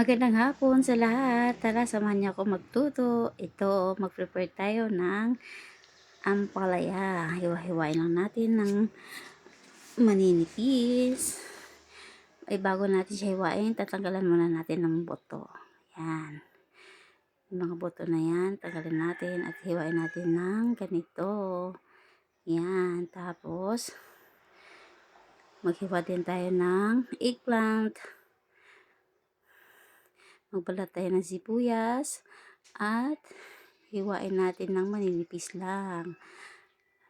Magandang hapon sa lahat. Tara, samahan niyo ako magtuto. Ito, mag-prepare tayo ng ampalaya. Hiwa-hiwain lang natin ng maninipis. Ay, bago natin siya hiwain, tatanggalan muna natin ng boto. Yan. Yung mga boto na yan, tanggalin natin at hiwain natin ng ganito. Yan. Tapos, maghiwa din tayo ng eggplant magbalat tayo ng sibuyas at hiwain natin ng maninipis lang.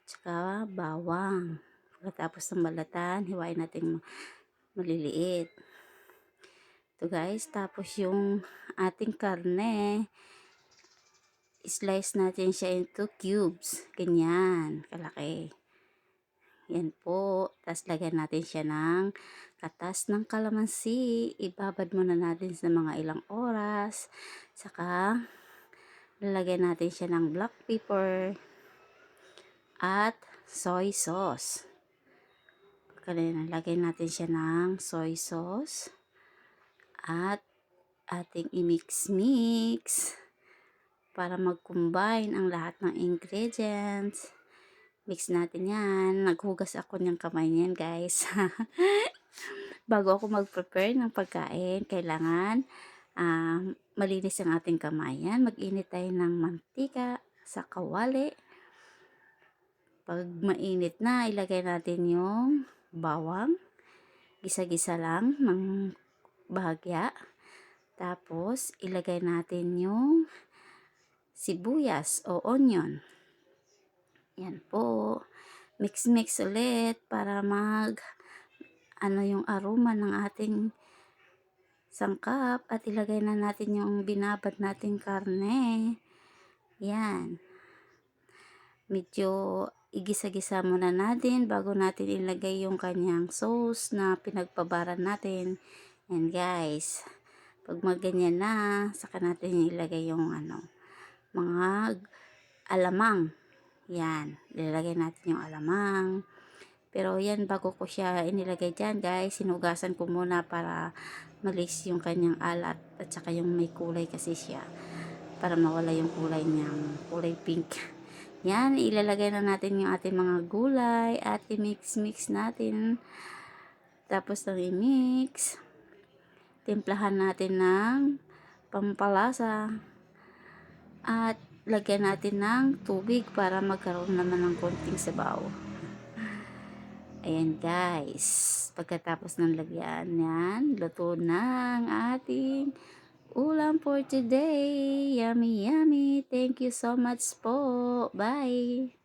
At saka bawang. Pagkatapos ng balatan, hiwain natin maliliit. Ito guys, tapos yung ating karne, slice natin siya into cubes. Ganyan, kalaki. Yan po. Tapos lagyan natin siya ng katas ng kalamansi. Ibabad muna natin sa mga ilang oras. Saka lalagyan natin siya ng black pepper at soy sauce. Kanina, lagyan natin siya ng soy sauce at ating i-mix-mix para mag-combine ang lahat ng ingredients. Mix natin yan. Naghugas ako ng kamay niyan, guys. Bago ako mag-prepare ng pagkain, kailangan uh, malinis ang ating kamay. Yan. Mag-init tayo ng mantika sa kawali. Pag mainit na, ilagay natin yung bawang. Gisa-gisa lang ng bahagya. Tapos, ilagay natin yung sibuyas o onion. Yan po. Mix-mix ulit para mag ano yung aroma ng ating sangkap at ilagay na natin yung binabad nating karne. Yan. Medyo igisa-gisa muna natin bago natin ilagay yung kanyang sauce na pinagpabaran natin. Yan guys. Pag maganyan na, saka natin ilagay yung ano, mga alamang. Yan, ilalagay natin yung alamang. Pero yan, bago ko siya inilagay dyan, guys, sinugasan ko muna para malis yung kanyang alat at saka yung may kulay kasi siya. Para mawala yung kulay niya, kulay pink. Yan, ilalagay na natin yung ating mga gulay at i-mix-mix natin. Tapos nang i-mix, timplahan natin ng pampalasa at lagyan natin ng tubig para magkaroon naman ng konting sabaw. Ayan guys, pagkatapos ng lagyan yan, luto na ating ulam for today. Yummy, yummy. Thank you so much po. Bye!